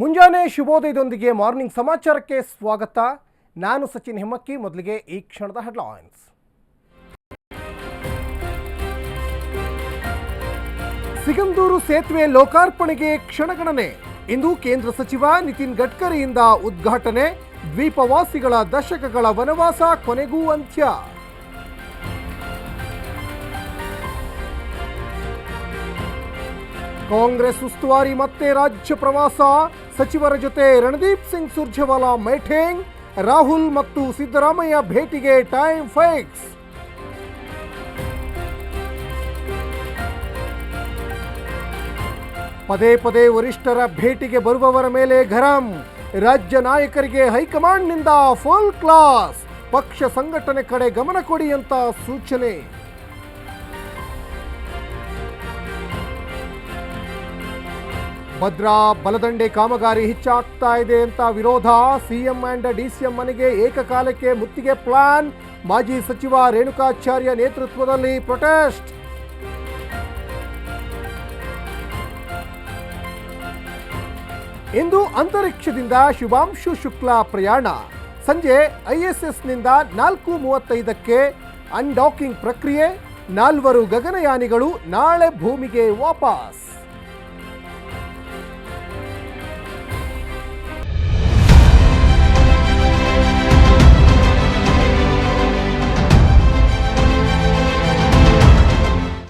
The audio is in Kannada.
ಮುಂಜಾನೆ ಶುಭೋದಯದೊಂದಿಗೆ ಮಾರ್ನಿಂಗ್ ಸಮಾಚಾರಕ್ಕೆ ಸ್ವಾಗತ. ನಾನು ಸಚಿನ್ ಹೆಮ್ಮಕ್ಕಿ ಮೊದಲಿಗೆ ಈ ಕ್ಷಣದ ಹೆಡ್ಲೈನ್ಸ್. ಸಿಗಂದೂರು ಸೇತುವೆ ಲೋಕಾರ್ಪಣೆಗೆ ಕ್ಷಣಗಣನೆ. ಇಂದು ಕೇಂದ್ರ ಸಚಿವ ನಿತಿನ್ ಗಡ್ಕರಿಯಿಂದ ಉದ್ಘಾಟನೆ. ದ್ವೀಪವಾಸಿಗಳ ದಶಕಗಳ ವನವಾಸ ಕೊನೆಗೂ ಅಂತ್ಯ. ಕಾಂಗ್ರೆಸ್ ಉಸ್ತುವಾರಿ ಮತ್ತೆ ರಾಜ್ಯ ಪ್ರವಾಸ ಸಚಿವರ ಜೊತೆ ರಣದೀಪ್ ಸಿಂಗ್ ಸುರ್ಜೇವಾಲಾ ಮೈಠೇಂಗ್ ರಾಹುಲ್ ಮತ್ತು ಸಿದ್ದರಾಮಯ್ಯ ಭೇಟಿಗೆ ಟೈಮ್ ಫೈಕ್ಸ್. ಪದೇ ಪದೇ ವರಿಷ್ಠರ ಭೇಟಿಗೆ ಬರುವವರ ಮೇಲೆ ಗರಂ ರಾಜ್ಯ ನಾಯಕರಿಗೆ ಹೈಕಮಾಂಡ್ನಿಂದ ಫುಲ್ ಕ್ಲಾಸ್. ಪಕ್ಷ ಸಂಘಟನೆ ಕಡೆ ಗಮನ ಕೊಡಿ ಅಂತ ಸೂಚನೆ. ಭದ್ರಾ ಬಲದಂಡೆ ಕಾಮಗಾರಿ ಹೆಚ್ಚಾಗ್ತಾ ಇದೆ ಅಂತ ವಿರೋಧ. ಸಿಎಂ ಅಂಡ್ ಡಿಸಿಎಂ ಮನೆಗೆ ಏಕಕಾಲಕ್ಕೆ ಮುತ್ತಿಗೆ ಪ್ಲಾನ್. ಮಾಜಿ ಸಚಿವ ರೇಣುಕಾಚಾರ್ಯ ನೇತೃತ್ವದಲ್ಲಿ ಪ್ರೊಟೆಸ್ಟ್. ಇಂದು ಅಂತರಿಕ್ಷದಿಂದ ಶುಭಾಂಶು ಶುಕ್ಲಾ ಪ್ರಯಾಣ. ಸಂಜೆ ಐಎಸ್ಎಸ್ನಿಂದ ನಾಲ್ಕು ಮೂವತ್ತೈದಕ್ಕೆ ಅನ್ಡಾಕಿಂಗ್ ಪ್ರಕ್ರಿಯೆ. ನಾಲ್ವರು ಗಗನಯಾನಿಗಳು ನಾಳೆ ಭೂಮಿಗೆ ವಾಪಸ್.